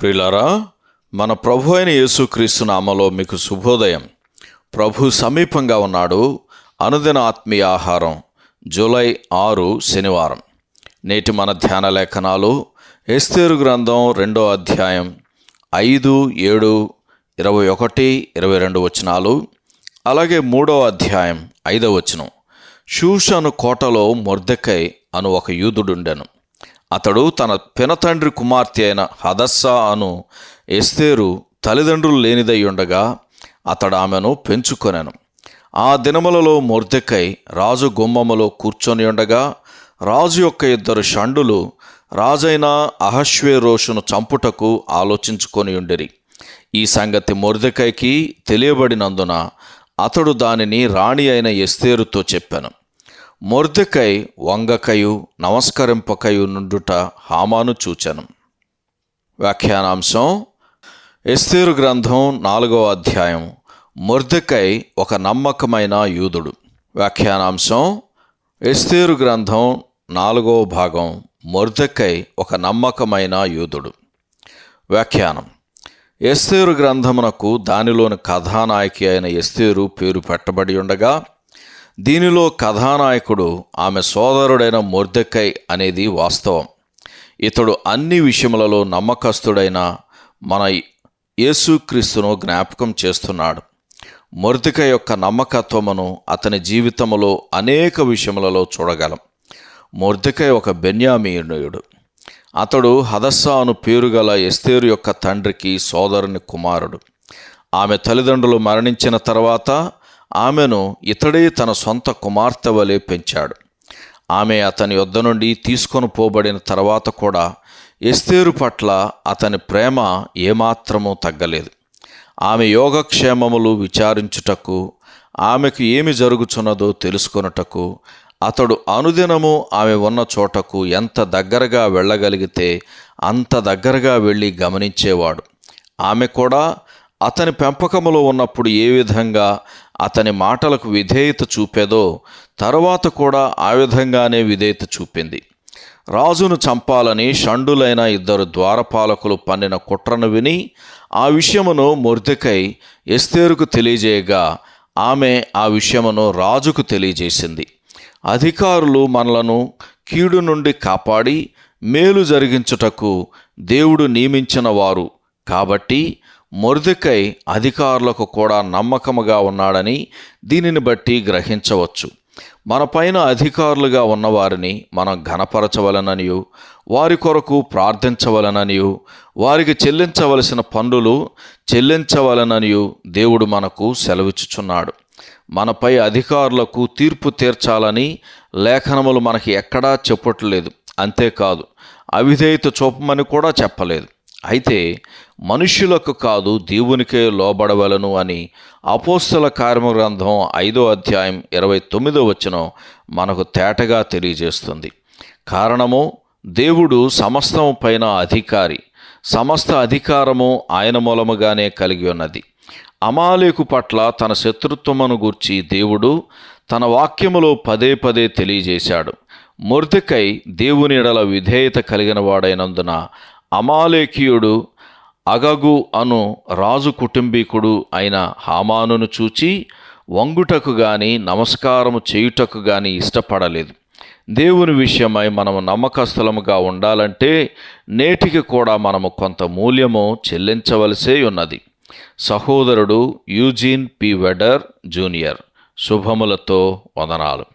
ప్రిలారా మన ప్రభు అయిన యేసుక్రీస్తు నామలో మీకు శుభోదయం. ప్రభు సమీపంగా ఉన్నాడు. అనుదిన ఆత్మీయ ఆహారం జూలై ఆరు శనివారం. నేటి మన ధ్యాన లేఖనాలు ఎస్తేరు గ్రంథం రెండో అధ్యాయం ఐదు ఏడు ఇరవై ఒకటి ఇరవై రెండు వచనాలు అలాగే మూడో అధ్యాయం ఐదవ వచనం. షూషను కోటలో మొర్దెకై అను ఒక యూదుడుండెను. అతడు తన పినతండ్రి కుమార్తె అయిన హదస్సా అను ఎస్తేరు తల్లిదండ్రులు లేనిదై ఉండగా అతడు ఆమెను పెంచుకొనెను. ఆ దినములలో మొర్దెకై రాజు గుమ్మములో కూర్చొని ఉండగా రాజు యొక్క ఇద్దరు షండులు రాజైన అహశ్వేరోషును చంపుటకు ఆలోచించుకొని ఉండిరి. ఈ సంగతి మొర్దెకైకి తెలియబడినందున అతడు దానిని రాణి అయిన ఎస్తేరుతో చెప్పాను. మొర్దెకై వంగకయు నమస్కరింపకయు నుండుట హామాను చూచను. వ్యాఖ్యానాంశం ఎస్తేరు గ్రంథం నాలుగవ అధ్యాయం. మొర్దెకై ఒక నమ్మకమైన యూదుడు. వ్యాఖ్యానాంశం ఎస్తేరు గ్రంథం నాలుగవ భాగం. మొర్దెకై ఒక నమ్మకమైన యూదుడు. వ్యాఖ్యానం ఎస్తేరు గ్రంథమునకు దానిలోని కథానాయకి అయిన ఎస్తేరు పేరు పెట్టబడి ఉండగా దీనిలో కథానాయకుడు ఆమె సోదరుడైన మొర్దెక్కై అనేది వాస్తవం. ఇతడు అన్ని విషయములలో నమ్మకస్తుడైన మన యేసుక్రీస్తును జ్ఞాపకం చేస్తున్నాడు. మొర్దిక యొక్క నమ్మకత్వమును అతని జీవితములో అనేక విషయములలో చూడగలం. మొర్దికై ఒక బెన్యామీనుయుడు అతడు హదస్సా అను పేరు గల ఎస్తేరు యొక్క తండ్రికి సోదరుని కుమారుడు. ఆమె తల్లిదండ్రులు మరణించిన తర్వాత ఆమెను ఇతడే తన సొంత కుమార్తె వలె పెంచాడు. ఆమె అతని యొద్ద నుండి తీసుకొని పోబడిన తర్వాత కూడా ఎస్తేరు పట్ల అతని ప్రేమ ఏమాత్రమూ తగ్గలేదు. ఆమె యోగక్షేమములు విచారించుటకు ఆమెకు ఏమి జరుగుచున్నదో తెలుసుకొనుటకు అతడు అనుదినము ఆమె ఉన్న చోటకు ఎంత దగ్గరగా వెళ్ళగలిగితే అంత దగ్గరగా వెళ్ళి గమనించేవాడు. ఆమె కూడా అతని పెంపకములో ఉన్నప్పుడు ఏ విధంగా అతని మాటలకు విధేయత చూపేదో తరువాత కూడా ఆ విధంగానే విధేయత చూపింది. రాజును చంపాలని షండులైన ఇద్దరు ద్వారపాలకులు పన్నిన కుట్రను విని ఆ విషయమును మొర్దెకై ఎస్తేరుకు తెలియజేయగా ఆమె ఆ విషయమును రాజుకు తెలియజేసింది. అధికారులు మనలను కీడు నుండి కాపాడి మేలు జరిగించుటకు దేవుడు నియమించిన వారు కాబట్టి మొరుదుకై అధికారులకు కూడా నమ్మకముగా ఉన్నాడని దీనిని బట్టి గ్రహించవచ్చు. మన పైన అధికారులుగా ఉన్నవారిని మనం ఘనపరచవలననియు వారి కొరకు ప్రార్థించవలననియు వారికి చెల్లించవలసిన పన్నులు చెల్లించవలననియు దేవుడు మనకు సెలవిచ్చుచున్నాడు. మనపై అధికారులకు తీర్పు తీర్చాలని లేఖనములు మనకి ఎక్కడా చెప్పట్లేదు. అంతేకాదు అవిధేయత చూపమని కూడా చెప్పలేదు. అయితే మనుష్యులకు కాదు దేవునికే లోబడవలను అని అపోస్తల కార్మ గ్రంథం ఐదో అధ్యాయం ఇరవై తొమ్మిదో వచనం మనకు తేటగా తెలియజేస్తుంది. కారణము దేవుడు సమస్తము పైన అధికారి సమస్త అధికారము ఆయన మూలముగానే కలిగి ఉన్నది. అమాలేకు పట్ల తన శత్రుత్వమును గూర్చి దేవుడు తన వాక్యములో పదే పదే తెలియజేశాడు. మొర్దెకై దేవుని ఎడల విధేయత కలిగిన వాడైనందున అమాలేకీయుడు అగగు అను రాజు కుటుంబీకుడు అయిన హామానును చూచి వంగుటకు గాని నమస్కారము చేయుటకు గాని ఇష్టపడలేదు. దేవుని విషయమై మనము నమ్మకస్థలముగా ఉండాలంటే నేటికి కూడా మనము కొంత మూల్యము చెల్లించవలసే ఉన్నది. సహోదరుడు యూజీన్ పి వెడర్ జూనియర్. శుభములతో వదనాలు.